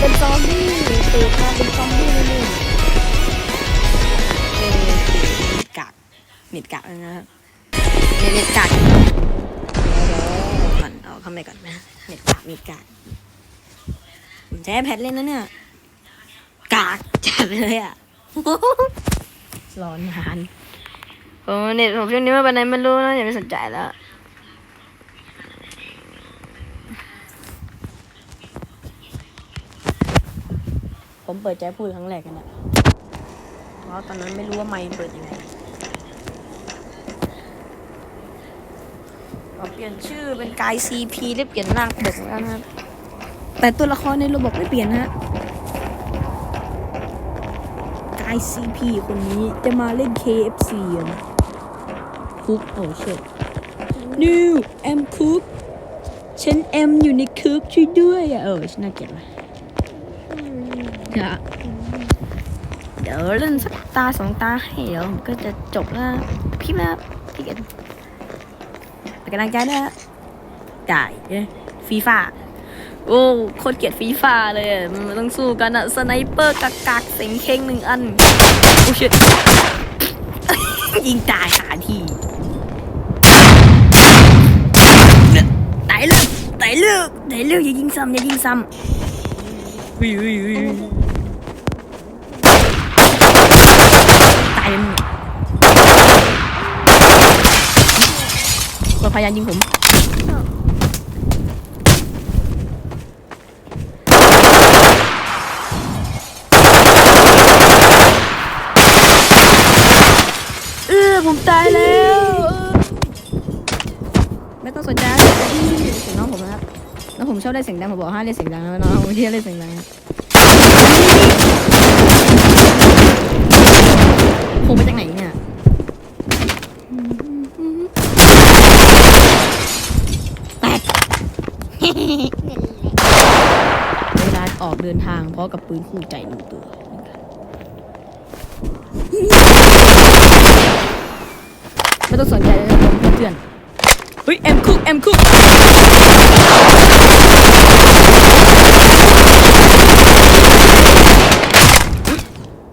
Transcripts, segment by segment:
เป็นซอมบี้ตื่นมาเป็นซอมบี้เลยนี่เออเน็ตกากเน็ตกากนะครับเน็ตเน็ตกากเดี๋ยวเดี๋ยวก่อนเอาเข้าไปก่อนนะเน็ตกากเน็ตกากผมใช้แพดเล่นนะเนี่ยกากจัดเลยอะร้อนนานโอ้เน็ตผมช่วงนี้ม่ไปไหนไม่รู้นะอย่าไปสนใจแล้ว ผมเปิดใจพูดครั้งแรกกันนะเพราะตอนนั้นไม่รู้ว่าไมค์เปิดยังไงเราเปลี่ยนชื่อเป็นกาย CP ได้เปลี่ยนร่างปกแล้วนะครับ แต่ตัวละครในระบบไม่เปลี่ยนนะฮะกาย CP คนนี้จะมาเล่น KFC อะนะคุกโอ้เชิดนิวแอมคุกฉันแอมอยู่ในคุกช่วยด้วยอะเออฉันน่าเกลียด ว่ะค่ะเดี๋ยวเล่นสักตาสองตาให้เดี๋ยวผมก็จะจบแล้วพี่มาพี่กันเป็นกำลังใจด้วยนะจ่ายฟีฟ่าโอ้โคตรเกลียดฟีฟ่าเลยมันต้องสู้กันอะสไนเปอร์กักกักเสียงเค้งหนึ่งอันโอ้ชิยิงตายขาทีตายเลิกตายเลิกตายเลิกอย่ายิงซ้ำอย่ายิงซ้ำ วิววิววิวตายเลยมึงคนพยายามยิงผมเออผมตายแล้ว ไม่ต้องสนใจเสียงน้องผมนะครับ แล้วผมชอบเล่นเสียงดังผมบอกห้ามเล่นเสียงดังนะน้องผมที่เล่นเสียงดังนะผมมาจากไหนเนี่ยแตกเวลาออกเดินทางเพราะกับปืนคู่ใจหนึ่งตัวไม่ต้องสนใจเลยผมเพื่อน ฮ้ยเอ็มคุกเอ็มคุก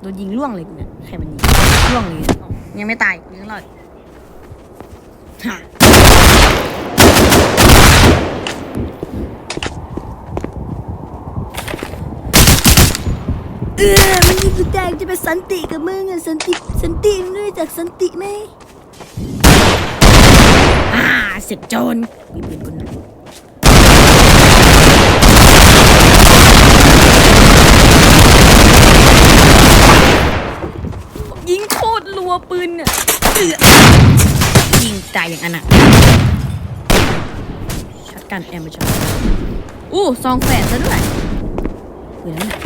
โดนยิงล่วงเลยกูเนี่ยใครมันยิงล่วงเลยอ๋อยังไม่ตายยังรอดฮะเออมันยิงกูแตกจะไปสันติกับมึงอะสันติสันติมึงรู้จักสันติไหมอ่าเสร็จโจรมีปืนบนนั้นยิงโคตรรัวปืนเนี่ยเอื้อยิงตายอย่างอนาถช็อตกันแอมเบอร์ช็อตอู้ซองแฝดซะด้วยปืนนั่นน่ะ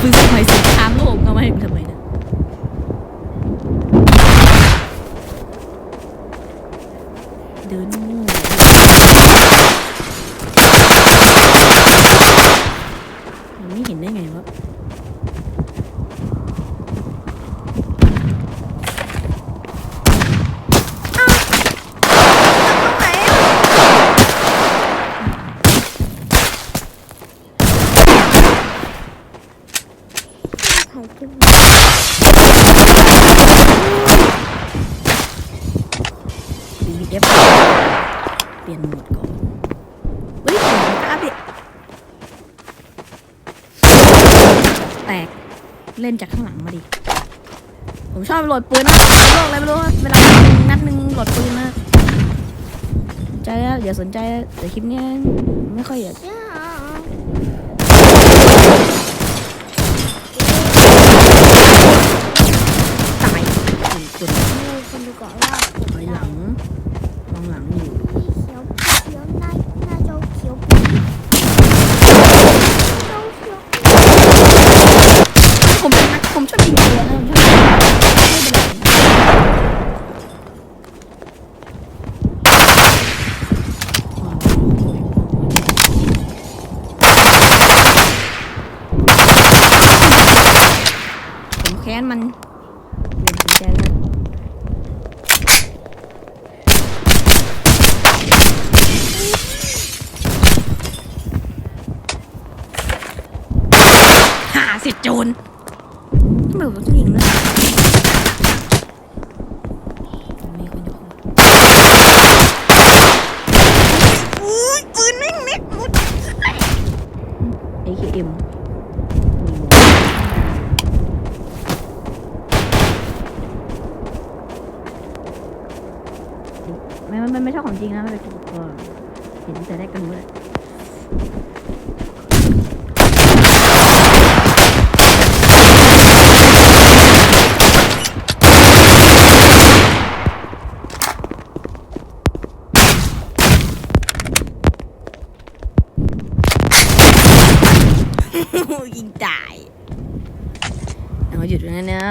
ปืนสมัยสงครามโลกเอามาให้ผมทำไมเนี่ยเดินมั่วมันไม่เห็นได้ไงวะ ดีวีเอฟเปลี่ยนโหมดก่อนเฮ้ยผมกล้าเปลี่ยนแตก เล่นจากข้างหลังมาดิ ผมชอบโหลดปืนนะโลกอะไรไม่รู้เวลานัดหนึ่งโหลดปืนนะใจแล้วอย่าสนใจแต่คลิปนี้ไม่ค่อยอยากตาย คนคนคนดูก่อนว่าถอยหลังมองหลังอยู่เขียวเขียวหน้าหน้าเจ้าเขียวเจ้าเขียวผมเป็นนักผมชอบยิงตัวนะผมชอบไม่เป็นไรผมแค้นมันเดี๋ยวผมจะแล้ว โจรทำไมผมต้องยิงด้วยมีคนอยู่ข้างบนอุ้ยปืนแม่งเม็ดหมด AKM ไม่ไม่ไม่ใช่ของจริงนะไม่เป็นตัวเห็นแต่แรกก็รู้แหละ ยิงตายเอาหยุดตรงนั้นนะ